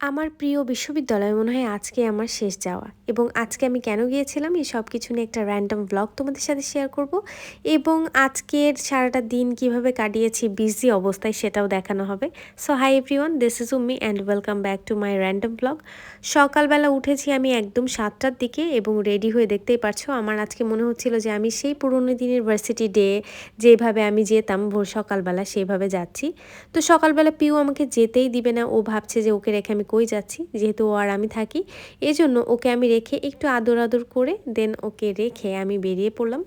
আমার প্রিয় বিশ্ববিদ্যালয় মনে হয় আজকে আমার শেষ যাওয়া এবং আজকে আমি কেন গিয়েছিলাম এই সব কিছু নিয়ে একটা র্যান্ডম ব্লগ তোমাদের সাথে শেয়ার করব এবং আজকের সারাটা দিন কীভাবে কাটিয়েছি বিজি অবস্থায় সেটাও দেখানো হবে। So hi everyone this is Umi and welcome back to my random blog সকালবেলা উঠেছি আমি একদম সাতটার দিকে এবং রেডি হয়ে দেখতেই পারছ, আমার আজকে মনে হচ্ছিল যে আমি সেই পুরনো দিনের ভার্সিটি ডে যেভাবে আমি যেতাম, ভোর সকালবেলা সেইভাবে যাচ্ছি। তো সকালবেলা পিউ আমাকে যেতেই দিবে না, ও ভাবছে যে ওকে রেখে আমি কই যাচ্ছি, যেহেতু ও আর আমি থাকি, এজন্য ওকে আমি রেখে একটু আদর আদর করে দেন ওকে রেখে আমি বেরিয়ে পড়লাম।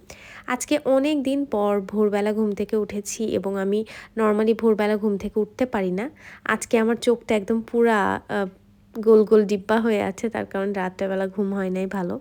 আজকে অনেক দিন পর ভোরবেলা ঘুম থেকে উঠেছি এবং আমি নর্মালি ভোরবেলা ঘুম থেকে উঠতে পারি না। আজকে আমার চোখটা একদম পুরা গোল গোল ডিব্বা হয়ে আছে, তার কারণ রাত্রেবেলা ঘুম হয় নাই ভালো।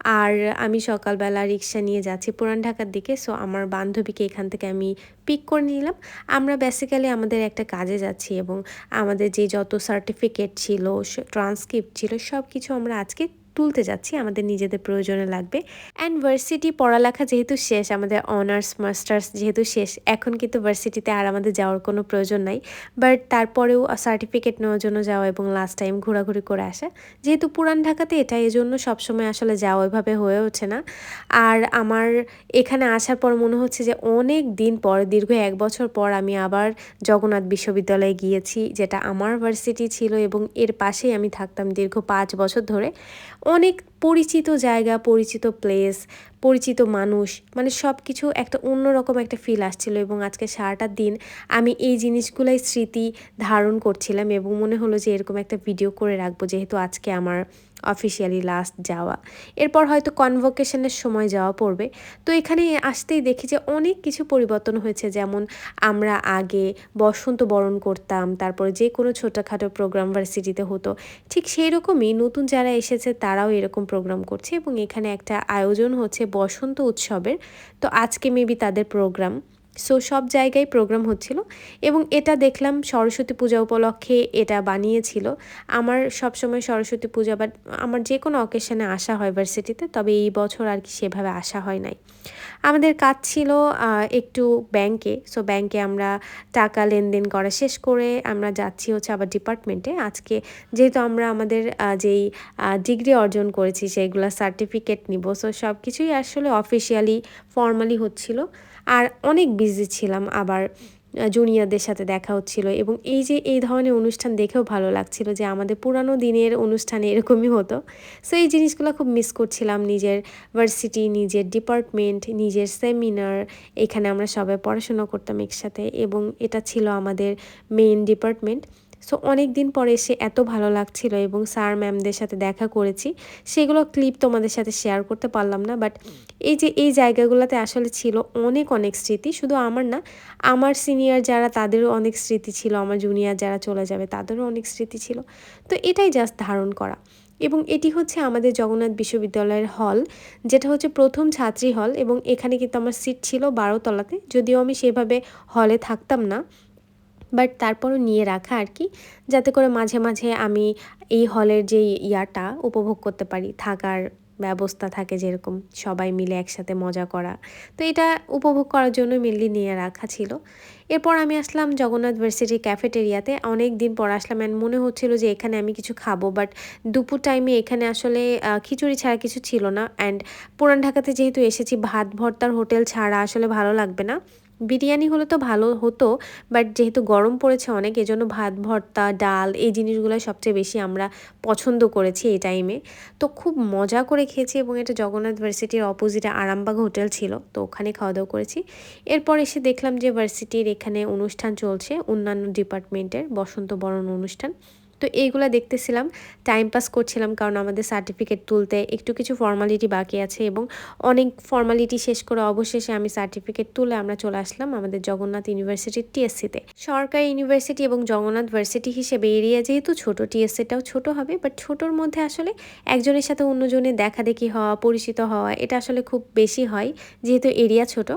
আর আমি সকালবেলা রিক্সা নিয়ে যাচ্ছি পুরান ঢাকার দিকে সো আমার বান্ধবীকে এখান থেকে আমি পিক করে নিলাম। আমরা বেসিক্যালি আমাদের একটা কাজে যাচ্ছি এবং আমাদের যে যত সার্টিফিকেট ছিল ট্রান্সক্রিপ্ট ছিল সব কিছু আমরা আজকে তুলতে যাচ্ছি, আমাদের নিজেদের প্রয়োজনে লাগবে। অ্যান্ড ভার্সিটি পড়ালেখা যেহেতু শেষ, আমাদের অনার্স মাস্টার্স যেহেতু শেষ, এখন কিন্তু ভার্সিটিতে আর আমাদের যাওয়ার কোনো প্রয়োজন নাই। বাট তারপরেও সার্টিফিকেট নেওয়ার জন্য যাওয়া এবং লাস্ট টাইম ঘোরাঘুরি করে আসা। যেহেতু পুরান ঢাকাতে এটা এই জন্য সবসময় আসলে যাওয়া ওইভাবে হয়ে ওঠে না। আর আমার এখানে আসার পর মনে হচ্ছে যে অনেক দিন পর, দীর্ঘ এক বছর পর আমি আবার জগন্নাথ বিশ্ববিদ্যালয়ে গিয়েছি, যেটা আমার ভার্সিটি ছিল এবং এর পাশেই আমি থাকতাম দীর্ঘ পাঁচ বছর ধরে। অনেক পরিচিত জায়গা, পরিচিত প্লেস পরিচিত মানুষ মানে সব কিছু একটা অন্যরকম একটা ফিল আসছিল এবং আজকে সারাটা দিন আমি এই জিনিসগুলাই স্মৃতি ধারণ করছিলাম এবং মনে হলো যে এরকম একটা ভিডিও করে রাখব যেহেতু আজকে আমার অফিসিয়ালি লাস্ট যাওয়া। এরপর হয়তো কনভোকেশনের সময় যাওয়া পড়বে। তো এখানে আসতেই দেখি যে অনেক কিছু পরিবর্তন হয়েছে। যেমন আমরা আগে বসন্ত বরণ করতাম, তারপরে যে কোনো ছোটোখাটো প্রোগ্রাম ভার্সিটিতে হতো। ঠিক সেই রকমই নতুন যারা এসেছে তারাও এরকম প্রোগ্রাম করছে এবং এখানে একটা আয়োজন হচ্ছে বসন্ত উৎসবের। তো আজকে মেবি তাদের প্রোগ্রাম সো সব জায়গায় প্রোগ্রাম হচ্ছিল এবং এটা দেখলাম সরস্বতী পূজা উপলক্ষে এটা বানিয়েছিল। আমার সবসময় সরস্বতী পূজা বা আমার যে কোনো অকেশনে আসা হয় ভার্সিটিতে তবে এই বছর আর কি সেভাবে আসা হয় নাই। আমাদের কাজ ছিল একটু ব্যাংকে সো ব্যাংকে আমরা টাকা লেনদেন করা শেষ করে আমরা যাচ্ছি হচ্ছে আবার ডিপার্টমেন্টে আজকে যেহেতু আমরা আমাদের যেই ডিগ্রি অর্জন করেছি, সেইগুলো সার্টিফিকেট নিব। সো সব কিছুই আসলে অফিসিয়ালি ফর্মালি হচ্ছিল। আর অনেক বিজি ছিলাম আবার জুনিয়রদের সাথে দেখা হচ্ছিল এবং এই যে এই ধরনের অনুষ্ঠান দেখেও ভালো লাগছিল যে আমাদের পুরানো দিনের অনুষ্ঠানে এরকমই হতো। সো এই জিনিসগুলো খুব মিস করছিলাম নিজের ভার্সিটি নিজের ডিপার্টমেন্ট নিজের সেমিনার এখানে আমরা সবাই পড়াশোনা করতাম একসাথে এবং এটা ছিল আমাদের মেইন ডিপার্টমেন্ট সো অনেক দিন পরে এসে এত ভালো লাগছিল এবং স্যার ম্যামদের সাথে দেখা করেছি। সেগুলো ক্লিপ তোমাদের সাথে শেয়ার করতে পারলাম না বাট এই যে এই জায়গাগুলোতে আসলে ছিল অনেক অনেক স্মৃতি। শুধু আমার না, আমার সিনিয়র যারা তাদেরও অনেক স্মৃতি ছিল, আমার জুনিয়র যারা চলে যাবে তাদেরও অনেক স্মৃতি ছিল। তো এটাই জাস্ট ধারণ করা। এবং এটি হচ্ছে আমাদের জগন্নাথ বিশ্ববিদ্যালয়ের হল যেটা হচ্ছে প্রথম ছাত্রী হল এবং এখানে কিন্তু আমার সিট ছিল বারো তলাতে যদিও আমি সেভাবে হলে থাকতাম না বাট তারপরও নিয়ে রাখা আর কি, যাতে করে মাঝে মাঝে আমি এই হলের যে ইয়াটা উপভোগ করতে পারি, থাকার ব্যবস্থা থাকে যেরকম সবাই মিলে একসাথে মজা করা। তো এটা উপভোগ করার জন্য মেনলি নিয়ে রাখা ছিল। এরপর আমি আসলাম জগন্নাথ ভার্সিটি ক্যাফেটেরিয়াতে অনেক দিন পর আসলাম অ্যান্ড মনে হচ্ছিল যে এখানে আমি কিছু খাব বাট দুপুর টাইমে এখানে আসলে খিচুড়ি ছাড়া কিছু ছিল না। অ্যান্ড পুরান ঢাকাতে যেহেতু এসেছি, ভাত ভর্তার হোটেল ছাড়া আসলে ভালো লাগবে না। বিরিয়ানি হলে তো ভালো হতো বাট যেহেতু গরম পড়েছে অনেক, এজন্য ভাত, ভর্তা, ডাল এই জিনিসগুলো সবচেয়ে বেশি আমরা পছন্দ করেছি এই টাইমে তো খুব মজা করে খেয়েছি এবং এটা জগন্নাথ ভার্সিটির অপোজিটে আরামবাগ হোটেল ছিল, তো ওখানে খাওয়া দাওয়া করেছি। এরপর এসে দেখলাম যে ভার্সিটির এখানে অনুষ্ঠান চলছে অন্যান্য ডিপার্টমেন্টের বসন্ত বরণ অনুষ্ঠান। তো এইগুলো দেখতেছিলাম টাইম পাস করছিলাম কারণ আমাদের সার্টিফিকেট তুলতে একটু কিছু ফর্মালিটি বাকি আছে এবং অনেক ফর্মালিটি শেষ করে অবশেষে আমি সার্টিফিকেট তুলে আমরা চলে আসলাম আমাদের জগন্নাথ ইউনিভার্সিটির টিএসসিতে সরকারি ইউনিভার্সিটি এবং জগন্নাথ ভার্সিটি হিসেবে এরিয়া যেহেতু ছোট টিএসসিটাও ছোট হবে বাট ছোটোর মধ্যে আসলে একজনের সাথে অন্যজনের দেখা দেখি হওয়া, পরিচিত হওয়া, এটা আসলে খুব বেশি হয় যেহেতু এরিয়া ছোট।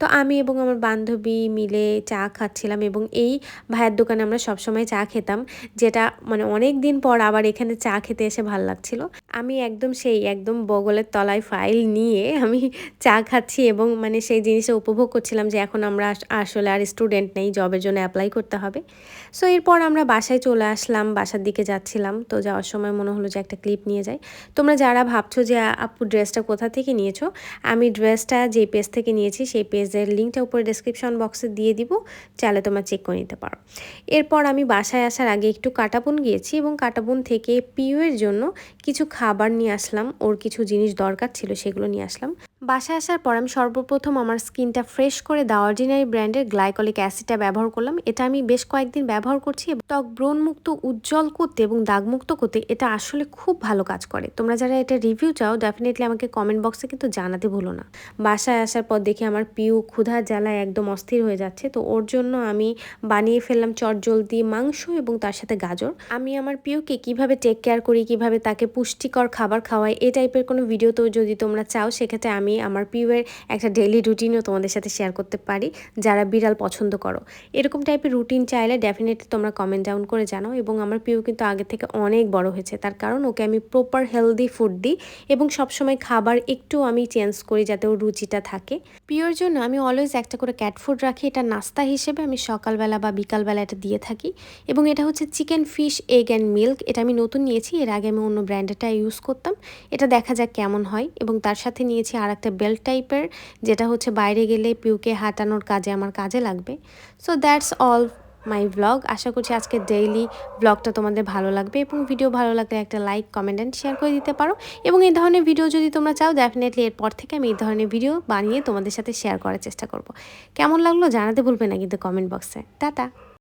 তো আমি এবং আমার বান্ধবী মিলে চা খাচ্ছিলাম এবং এই ভাইয়ের দোকানে আমরা সবসময় চা খেতাম, যেটা মানে অনেক দিন পর আবার এখানে চা খেতে এসে ভালো লাগছিল। আমি একদম সেই একদম বগলের তলায় ফাইল নিয়ে আমি চা খাচ্ছি এবং মানে সেই জিনিসটা উপভোগ করছিলাম যে এখন আমরা আসলে আর স্টুডেন্ট নেই জবের জন্য অ্যাপ্লাই করতে হবে। সো এরপর আমরা বাসায় চলে আসলাম, বাসার দিকে যাচ্ছিলাম। তো যাওয়ার সময় মনে হলো যে একটা ক্লিপ নিয়ে যাই। তোমরা যারা ভাবছ যে আপু ড্রেসটা কোথা থেকে নিয়েছো, আমি ড্রেসটা যে পেজ থেকে নিয়েছি সেই পেজের লিঙ্কটা উপরে ডেসক্রিপশন বক্সে দিয়ে দিব। চাইলে তোমরা চেক করে নিতে পারো। এরপর আমি বাসায় আসার আগে একটু কাটাবন গিয়েছি এবং কাটাবন থেকে পিউয়ের জন্য কিছু খাবার নিয়ে আসলাম, ওর কিছু জিনিস দরকার ছিল সেগুলো নিয়ে আসলাম। বাসায় আসার পর আমি সর্বপ্রথম আমার স্কিনটা ফ্রেশ করে দ্য অর্ডিনারি ব্র্যান্ডের গ্লাইকলিক অ্যাসিডটা ব্যবহার করলাম। এটা আমি বেশ কয়েকদিন ব্যবহার করছি ত্বক ব্রণমুক্ত, উজ্জ্বল করতে এবং দাগমুক্ত করতে এটা আসলে খুব ভালো কাজ করে। তোমরা যারা এটা রিভিউ চাও ডেফিনেটলি আমাকে কমেন্ট বক্সে কিন্তু জানাতে ভুলো না। বাসায় আসার পর দেখি আমার পিউ ক্ষুধা জ্বালায় একদম অস্থির হয়ে যাচ্ছে। তো ওর জন্য আমি বানিয়ে ফেললাম চটজলদি মাংস এবং তার সাথে গাজর। আমি আমার পিউকে কীভাবে টেক কেয়ার করি, কীভাবে তাকে পুষ্টিকর খাবার খাওয়াই, এ টাইপের কোনো ভিডিও তো যদি তোমরা চাও, সেক্ষেত্রে আমি আমার পিউয়ের একটা ডেইলি রুটিনও তোমাদের সাথে শেয়ার করতে পারি, যারা বিড়াল পছন্দ করো। এরকম টাইপের রুটিন চাইলে ডেফিনেটলি তোমরা কমেন্ট ডাউন করে জানাও এবং আমার পিউ কিন্তু আগে থেকে অনেক বড় হয়েছে, তার কারণ ওকে আমি প্রপার হেলদি ফুড দিই এবং সবসময় খাবার একটু আমি চেঞ্জ করি যাতে ওর রুচিটা থাকে। পিওর জন্য আমি অলওয়েজ একটা করে ক্যাট ফুড রাখি, এটা নাস্তা হিসেবে আমি সকালবেলা বা বিকালবেলা এটা দিয়ে থাকি এবং এটা হচ্ছে chicken fish egg and milk এটা আমি নতুন নিয়েছি, এর আগে আমি অন্য ব্র্যান্ডেরটা ইউজ করতাম, এটা দেখা যাক কেমন হয় এবং তার সাথে নিয়েছি আর একটা বেল্ট টাইপের, যেটা হচ্ছে বাইরে গেলে পিউকে হাঁটানোর কাজে আমার কাজে লাগবে। So that's all my blog আশা করছি আজকে ডেইলি ব্লগটা তোমাদের ভালো লাগবে এবং ভিডিও ভালো লাগলে একটা লাইক কমেন্ট অ্যান্ড শেয়ার করে দিতে পারো। এবং এই ধরনের ভিডিও যদি তোমরা চাও ডেফিনেটলি এরপর থেকে আমি এই ধরনের ভিডিও বানিয়ে তোমাদের সাথে শেয়ার করার চেষ্টা করব। কেমন লাগল জানাতে ভুলবে না কিন্তু কমেন্ট বক্সে টাটা!